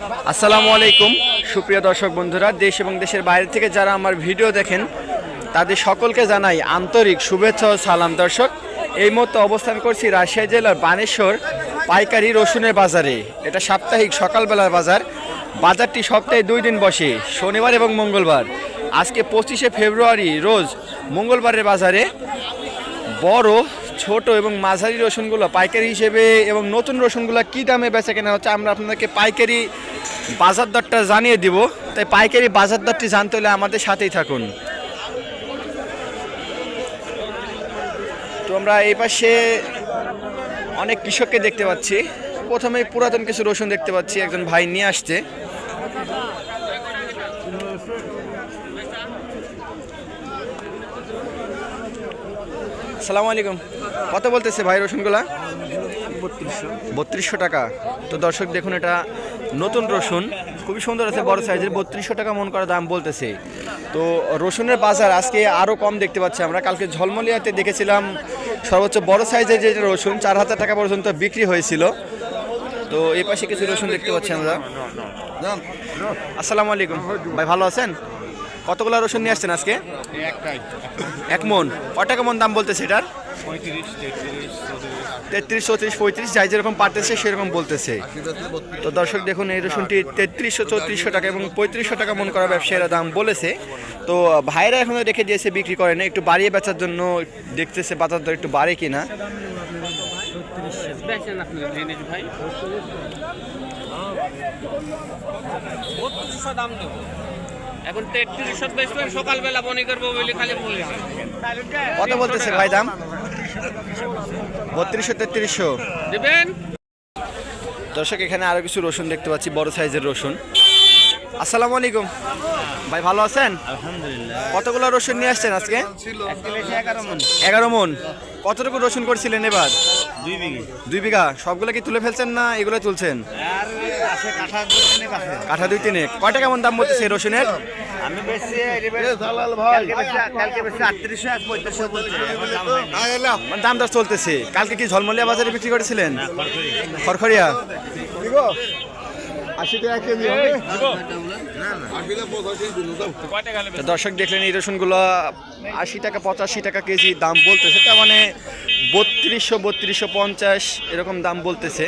আসসালামু আলাইকুম। সুপ্রিয় দর্শক বন্ধুরা, দেশ এবং দেশের বাইরে থেকে যারা আমার ভিডিও দেখেন, তাদের সকলকে জানাই আন্তরিক শুভেচ্ছা ও সালাম। দর্শক, এই মুহূর্তে অবস্থান করছি রাজশাহী জেলার বানেশ্বর পাইকারি রসুনের বাজারে। এটা সাপ্তাহিক সকালবেলার বাজার। বাজারটি সপ্তাহে দুই দিন বসে, শনিবার এবং মঙ্গলবার। আজকে পঁচিশে ফেব্রুয়ারি, রোজ মঙ্গলবারের বাজারে বড় ছোট এবং মাঝারি রসুনগুলো, পাইকারি হিসেবে এবং নতুন রসুনগুলো কী দামে বেচা কেনা হচ্ছে আমরা আপনাদেরকে পাইকারি বাজার দরটা জানিয়ে দিব। তাই পাইকারি বাজার দরটি জানতে হলে আমাদের সাথেই থাকুন। তো আমরা এই পাশে অনেক কৃষককে দেখতে পাচ্ছি। প্রথমে পুরাতন কিছু রসুন দেখতে পাচ্ছি, একজন ভাই নিয়ে আসছে। সালামু আলাইকুম। কত বলতেছে ভাই রসুনগুলা? বত্রিশশো। বত্রিশশো টাকা। তো দর্শক দেখুন এটা নতুন রসুন। খুবই সুন্দর আছে বড় সাইজের। বত্রিশশো টাকা মন করা দাম বলতেছে। তো রসুনের বাজার আজকে আরও কম দেখতে পাচ্ছি আমরা। কালকে ঝলমলিয়াতে দেখেছিলাম সর্বোচ্চ বড় সাইজের যে রসুন চার হাজার টাকা পর্যন্ত বিক্রি হয়েছিল। তো এই পাশে কিছু রসুন দেখতে পাচ্ছি আমরা। আসসালামু আলাইকুম। ভাই ভালো আছেন? কতগুলো রসুন নিয়ে আসছেন আজকে? একটাই। এক মন। ক টাকা মন দাম বলতেছে এটার? তেত্রিশ চৌত্রিশ। পঁয়ত্রিশ যাই যেরকম পারতেছে সেরকম বলতেছে। তো দর্শক দেখুন এই রসুনটি তেত্রিশশো চৌত্রিশশো টাকা এবং পঁয়ত্রিশশো টাকা মন করা ব্যবসায়ীরা দাম বলেছে। তো ভাইরা এখনও রেখে দিয়েছে বিক্রি করে না একটু বাড়িয়ে বেচার জন্য দেখতেছে বাজার দর একটু বাড়ে কিনা। ভাই দাম দেবো। এখন তেত্রিশশো বেচবেন সকালবেলা বনি করব বলে খালি বলে কত বলতেছে ভাই দাম? বত্রিশশো তেত্রিশশো। দেবেন? দর্শক এখানে আরও কিছু রসুন দেখতে পাচ্ছি বড় সাইজের রসুন। আসসালামু আলাইকুম। ভাই ভালো আছেন? আলহামদুলিল্লাহ। কতগুলো রসুন নিয়ে আসছেন আজকে? এগারো মন। কতটুকু রসুন করছিলেন এবার? দুই বিঘি। দুই বিঘা। সবগুলো কি তুলে ফেলছেন না এগুলো তুলছেন? কাঠা দুই আছে কাঠা দুই তিনে। কয়টা কেমন দাম বলতেছে এই রসুনের? আমি বেশি দাম। মানে দর চলতেছে। কালকে কি ঝলমলিয়া বাজারে বিক্রি করেছিলেন? খড়খড়িয়া। দর্শক দেখলেন এই রসুনগুলো আশি টাকা পঁচাশি টাকা কেজি দাম বলতেছে। তার মানে বত্রিশশো বত্রিশশো পঞ্চাশ এরকম দাম বলতেছে।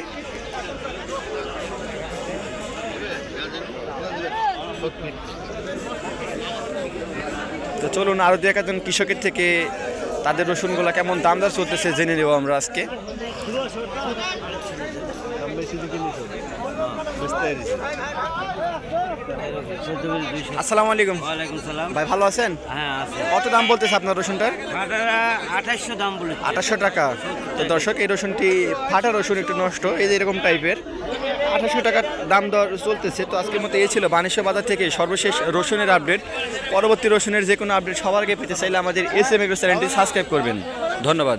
তো চলুন আরও দু একজন কৃষকের থেকে তাদের রসুনগুলো কেমন দাম দর চলতেছে জেনে নেব আমরা আজকে। আসসালামু আলাইকুম। ভাই ভালো আছেন? হ্যাঁ কত দাম বলতেছে আপনার রসুনটার? আঠাশশো দাম বলে আঠাশশো টাকা। তো দর্শক এই রসুনটি ফাটা রসুন একটু নষ্ট এই যে এরকম টাইপের আঠাশশো টাকার দাম দর চলতেছে। তো আজকের মতো এই ছিল বানেশ্বর বাজার থেকে সর্বশেষ রসুনের আপডেট। পরবর্তী রসুনের যে কোনো আপডেট সবার আগে পেতে চাইলে আমাদের এস এম চ্যানেলটি সাবস্ক্রাইব করবেন। ধন্যবাদ।